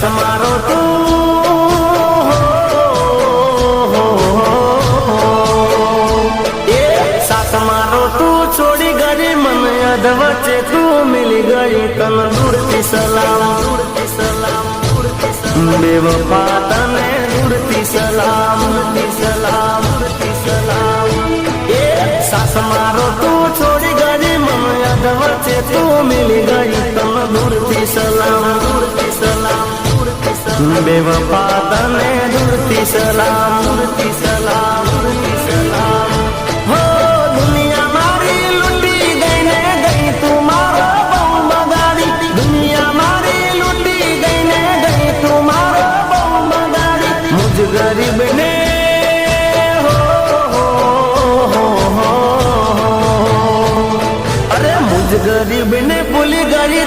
સાસ મારો તું એ સાસ મારો તું છોડી ગઈ મને અધ વચ્ચે તું મિલી ગઈ તન દૂરથી સલામ દૂરથી સલામ દૂરથી સલામ બેવફા તને દૂરથી સલામ દૂરથી સલામ દૂરથી સલામ એ સાસ મારો તું છોડી ગઈ મને અધ વચ્ચે તું મિલી ગઈ તન દૂરથી બેવફા તને દૂરથી સલામ દૂરથી સલામ.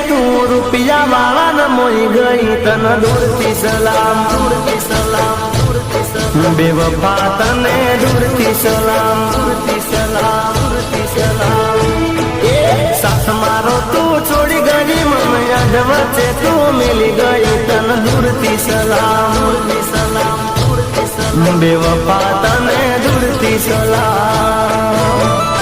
તું રૂપિયા વાળા મોઈ ગઈ, તન દૂરથી સલામ. દૂરથી સલામ બે વફા તને દૂરથી સલામ. દૂરથી સલામ દૂરથી સલામ એ સાથ મારો તું છોડી ગઈ, મને અધ વચ્ચે તું મિલી ગઈ, તન દૂરથી સલામ. દૂરથી સલામ દૂરથી સલામ બેવફા તને દૂરથી સલામ.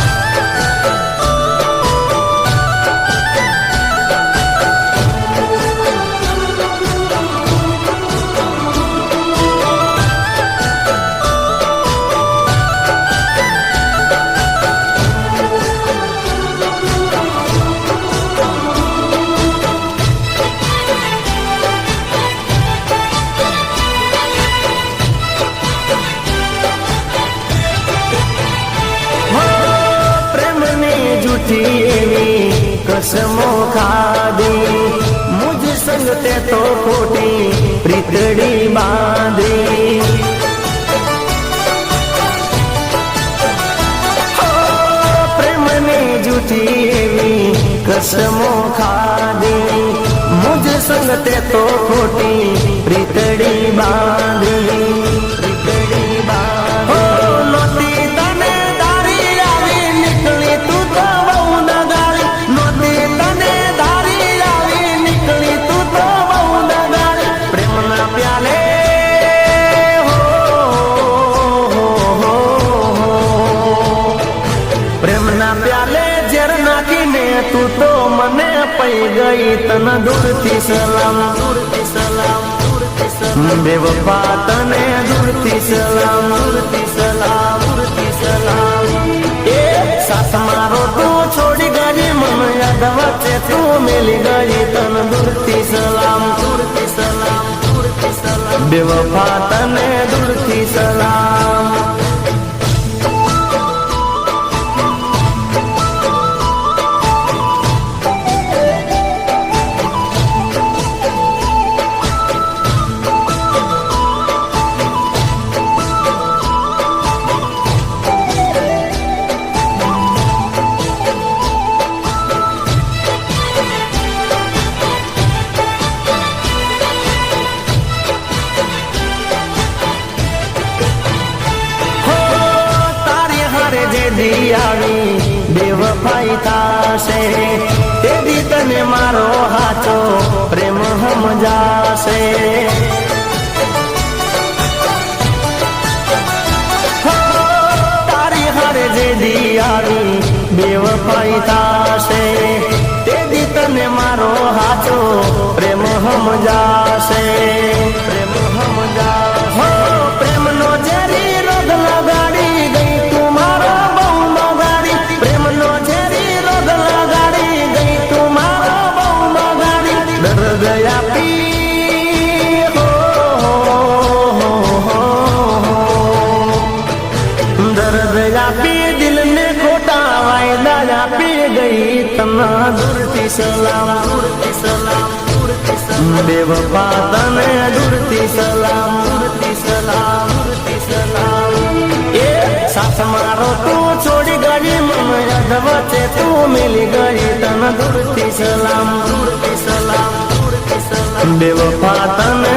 જૂઠી એવી કસમો ખાધી મુજ સંગ તે તો ખોટી પ્રીતડી બાંધી પ્રેમની જૂઠી એવી કસમો ખાધી મુજ સંગ તે તો ખોટી પ્રીતડી બાંધી તું તો મને પૈ ગઈ તન દૂરથી સલામ. દૂરથી સલામ દૂરથી સલામ બેવફા તને દૂરથી સલામ. દૂરથી સલામ દૂરથી સલામ એ સાથ મારો તું છોડી ગઈ, મને યાદ વચ્ચે તું મિલી ગઈ તન દૂરથી સલામ. દૂરથી સલામ દૂરથી સલામ બેવફા તને દૂરથી સલામ. બેવફાઈ થશે તેથી તને મારો હાચો પ્રેમ સમજાશે. તારી હારે જે દિયારી બેવફાઈ થશે તે દી તને મારો હાચો પ્રેમ સમજાશે. આપી દિલને ખોટા વાયદા આપી ગઈ તના દૂરથી સલામ દૂરથી સલામ બેવફા તને દૂરથી સલામ દૂરથી સલામ દૂરથી સલામ એ સાથ મારો તું છોડી ગઈ મને વચ્ચે તું મિલી ગઈ તને દૂરથી સલામ દૂરથી સલામ બેવફા તને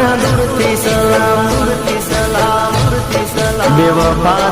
સલામ દૂરથી સલામ દૂરથી સલામ બેવફા